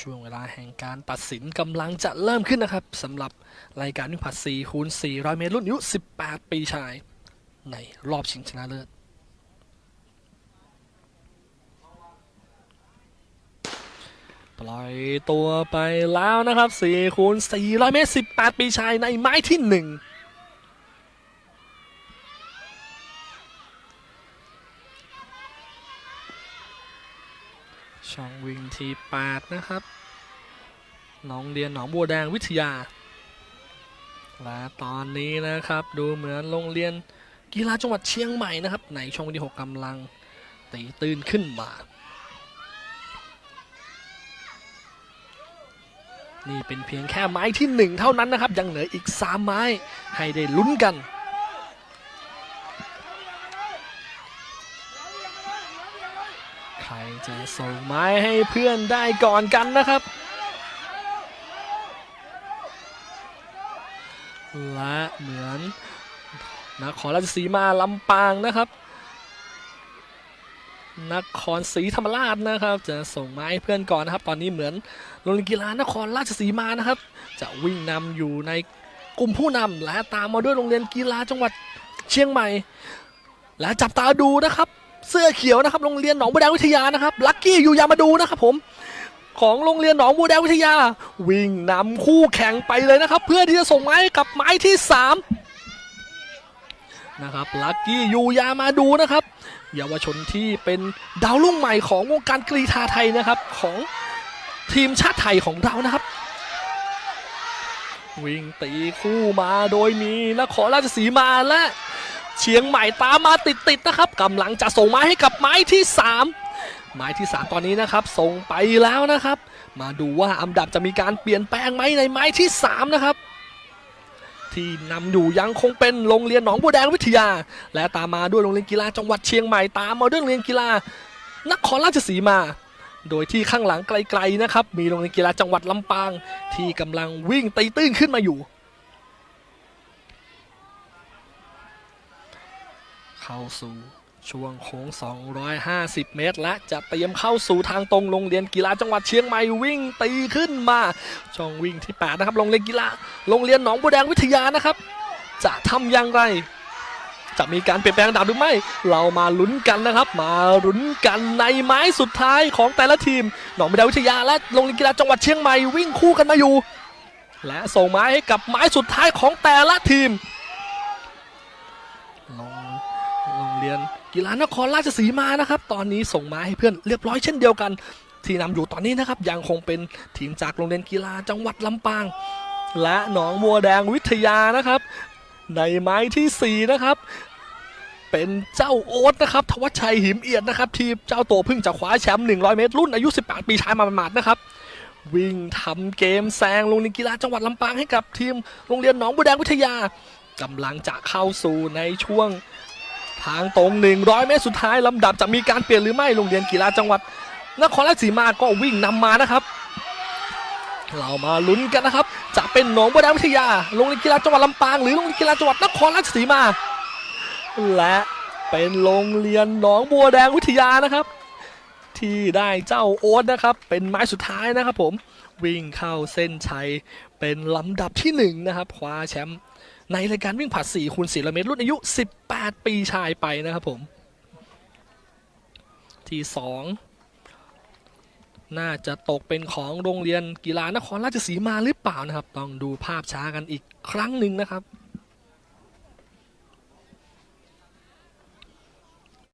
ช่วงเวลาแห่งการตัดสินกำลังจะเริ่มขึ้นนะครับสำหรับรายการวิ่งผลัด4คูณ400 เมตรรุ่นอายุ 18 ปีชาย ในรอบชิงชนะเลิศปล่อยตัวไปแล้วนะครับ4คูณ400 เมตร 18 ปีชายในไม้ที่ 1 ช่องวิ่งที่8นะครับน้องเรียนหนองบัวแดงวิทยา และตอนนี้นะครับดูเหมือนโรงเรียนกีฬาจังหวัดเชียงใหม่นะครับ ในช่องวิ่งที่6กำลังตีตื่นขึ้นมา นี่เป็นเพียงแค่ไม้ที่ 1 เท่านั้นนะครับ ยังเหลืออีก 3 ไม้ให้ได้ลุ้นกัน ครจะส่งไม้ให้เพื่อนได้ก่อนกันนะครับ และเหมือนนครราชสีมาลำปางนะครับนครศรีธรรมราชนะครับ จะส่งไม้เพื่อนก่อนนะครับ ตอนนี้เหมือนโรงเรียนกีฬานครราชสีมานะครับ จะวิ่งนำอยู่ในกลุ่มผู้นำและตามมาด้วยโรงเรียนกีฬาจังหวัดเชียงใหม่ และจับตาดูนะครับ เสื้อเขียวนะครับโรงเรียนหนองบัวแดงวิทยานะครับลักกี้อยู่ยามาดูนะครับผมของโรงเรียนหนองบัวแดงวิทยา วิ่งนำคู่แข่งไปเลยนะครับ เพื่อที่จะส่งไม้กับไม้ที่สามนะครับลักกี้อยู่ยามาดูนะครับเยาวชนที่เป็นดาวรุ่งใหม่ของวงการกรีฑาไทยนะครับของทีมชาติไทยของเรานะครับ วิ่งตีคู่มาโดยมีนครราชสีมาและ เชียงใหม่ตามมาติดๆนะครับกำลังจะส่งไม้ให้กับไม้ที่ 3 ไม้ที่ 3 ตอนนี้นะครับ ส่งไปแล้วนะครับ มาดูว่าอันดับจะมีการเปลี่ยนแปลงไหมในไม้ที่ 3 นะครับ ที่นำอยู่ยังคงเป็นโรงเรียนหนองบัวแดงวิทยา และตามมาด้วยโรงเรียนกีฬาจังหวัดเชียงใหม่ตามมาด้วยโรงเรียนกีฬานครราชสีมา โดยที่ข้างหลังไกลๆนะครับมีโรงเรียนกีฬาจังหวัดลำปาง ที่กำลังวิ่งตีตื้นขึ้นมาอยู่ เข้าสู่ช่วงโค้ง 250 เมตร และจะเตรียมเข้าสู่ทางตรงโรงเรียนกีฬาจังหวัดเชียงใหม่วิ่งตีขึ้นมาช่องวิ่งที่ 8 นะครับโรงเรียนกีฬาโรงเรียนหนองบัวแดงวิทยานะครับ จะทำอย่างไร จะมีการเปลี่ยนแปลงดับหรือไม่ เรามาลุ้นกันนะครับ มาลุ้นกันในไม้สุดท้ายของแต่ละทีม หนองบัวแดงวิทยาและโรงเรียนกีฬาจังหวัดเชียงใหม่วิ่งคู่กันมาอยู่ และส่งไม้ให้กับไม้สุดท้ายของแต่ละทีม ลงโรง เรียนกีฬานครราชสีมานะครับ ตอนนี้ส่งมาให้เพื่อนเรียบร้อยเช่นเดียวกัน ที่นำอยู่ตอนนี้นะครับยังคงเป็นทีมจากโรงเรียนกีฬาจังหวัดลำปาง และหนองบัวแดงวิทยานะครับ ในไม้ที่ 4 นะครับ เป็นเจ้าโอ๊ตนะครับทวัชชัยหิมเอียดนะครับที่เจ้าตัวเพิ่งจะคว้าแชมป์100 เมตรรุ่นอายุ 18 ปีชายมาหมาดๆนะครับวิ่งทำเกมแซงโรงเรียนกีฬาจังหวัดลำปางให้กับทีมโรงเรียนหนองบัวแดงวิทยากำลังจะเข้าสู่ในช่วง ทางตรง 100 เมตรสุดท้ายลำดับจะมีการเปลี่ยนหรือไม่โรงเรียนกีฬาจังหวัดนครราชสีมาก็วิ่งนำมานะครับ เรามาลุ้นกันนะครับ จะเป็นหนองบัวแดงวิทยาโรงเรียนกีฬาจังหวัดลำปางหรือโรงเรียนกีฬาจังหวัดนครราชสีมา และเป็นโรงเรียนหนองบัวแดงวิทยานะครับ ที่ได้เจ้าโอ๊ตนะครับ เป็นไม้สุดท้ายนะครับผมวิ่งเข้าเส้นชัยเป็นลำดับที่หนึ่งนะครับคว้าแชมป์ ในรายการวิ่งผลัด4คูณ400เมตรรุ่นอายุ 18 ปีชายไปนะครับผม ที่ 2 น่าจะตกเป็นของโรงเรียนกีฬานครราชสีมาหรือเปล่านะครับ ต้องดูภาพช้ากันอีกครั้งหนึ่งนะครับ